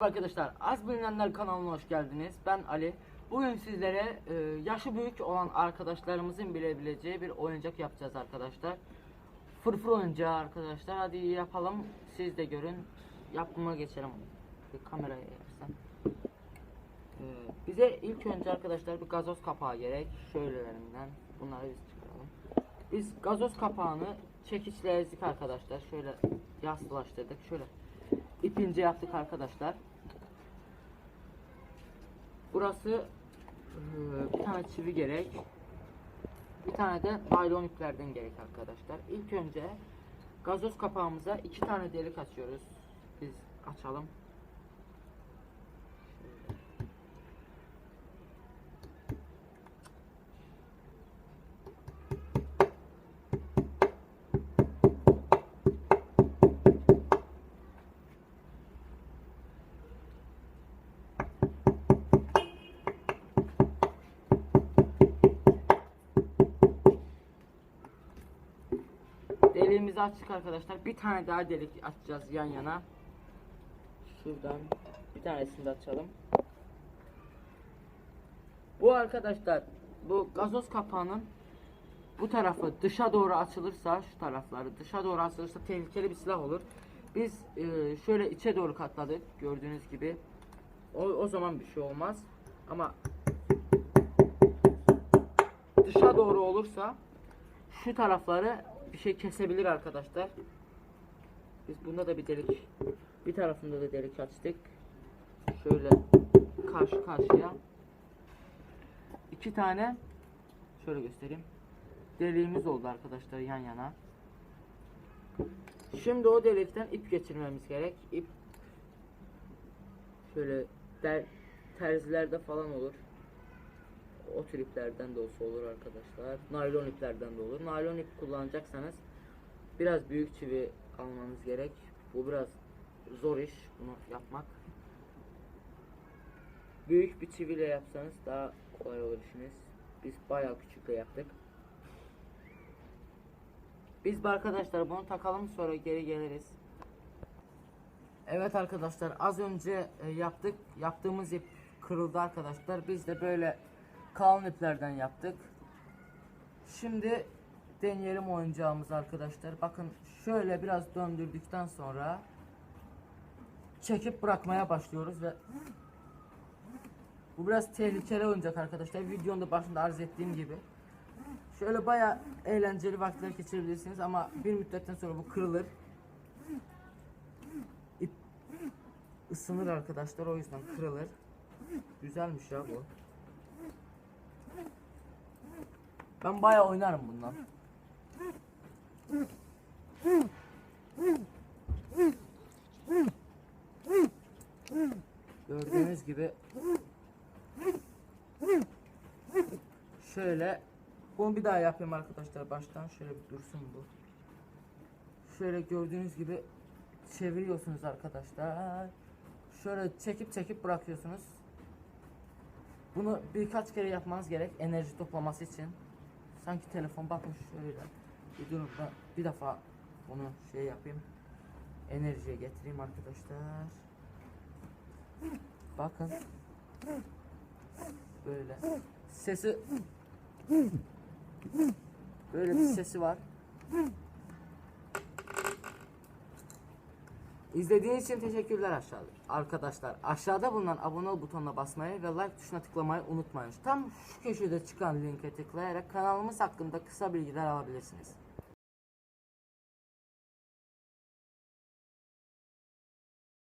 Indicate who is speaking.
Speaker 1: Arkadaşlar Az Bilinenler kanalına hoş geldiniz. Ben Ali. Bugün sizlere e, yaşı büyük olan arkadaşlarımızın bilebileceği bir oyuncak yapacağız arkadaşlar. Fırfır oyuncağı arkadaşlar. Hadi yapalım. Siz de görün. Yapıma geçelim. Bir kameraya yersen. E, bize ilk önce arkadaşlar bir gazoz kapağı gerek. Şöylelerinden. Bunları biz çıkaralım. Biz gazoz kapağını çekiçle ezdik arkadaşlar. Şöyle yastılaştırdık. Şöyle ipince yaptık arkadaşlar. Burası bir tane çivi gerek. Bir tane de naylon iplerden gerek arkadaşlar. İlk önce gazoz kapağımıza iki tane delik açıyoruz. Biz açalım. Deliğimizi açtık arkadaşlar. Bir tane daha delik açacağız yan yana. Şuradan bir tanesini de açalım. Bu arkadaşlar bu gazoz kapağının bu tarafı dışa doğru açılırsa şu tarafları dışa doğru açılırsa tehlikeli bir silah olur. Biz e, şöyle içe doğru katladık gördüğünüz gibi. O, o zaman bir şey olmaz. Ama dışa doğru olursa şu tarafları bir şey kesebilir arkadaşlar. Biz bunda da bir delik bir tarafında da delik açtık. Şöyle karşı karşıya iki tane şöyle göstereyim. Deliğimiz oldu arkadaşlar yan yana. Şimdi o delikten ip geçirmemiz gerek. İp şöyle der, terzilerde falan olur. O tür iplerden de olsa olur arkadaşlar. Naylon iplerden de olur. Naylon ip kullanacaksanız biraz büyük çivi almanız gerek. Bu biraz zor iş bunu yapmak. Büyük bir çiviyle yapsanız daha kolay olur işiniz. Biz bayağı küçükle yaptık. Biz arkadaşlar bunu takalım sonra geri geliriz. Evet arkadaşlar az önce e, yaptık. Yaptığımız ip kırıldı arkadaşlar. Biz de böyle kalın iplerden yaptık. Şimdi deneyelim oyuncağımızı arkadaşlar. Bakın şöyle biraz döndürdükten sonra çekip bırakmaya başlıyoruz ve bu biraz tehlikeli oyuncak arkadaşlar. Videonun da başında arz ettiğim gibi. Şöyle baya eğlenceli vakitler geçirebilirsiniz ama bir müddetten sonra bu kırılır. İp ısınır arkadaşlar o yüzden kırılır. Güzelmiş ya bu. Ben baya oynarım bundan. Gördüğünüz gibi şöyle bunu bir daha yapayım arkadaşlar baştan şöyle bir dursun bu. Şöyle gördüğünüz gibi çeviriyorsunuz arkadaşlar. Şöyle çekip çekip bırakıyorsunuz. Bunu birkaç kere yapmanız gerek enerji toplaması için. Sanki telefon bakın şöyle. Bir durun bir defa bunu şey yapayım. Enerjiye getireyim arkadaşlar. Bakın. Böyle. Sesi Böyle bir sesi var. İzlediğiniz için teşekkürler aşağıda. Arkadaşlar aşağıda bulunan abone ol butonuna basmayı ve like tuşuna tıklamayı unutmayın. Tam şu köşede çıkan linke tıklayarak kanalımız hakkında kısa bilgiler alabilirsiniz.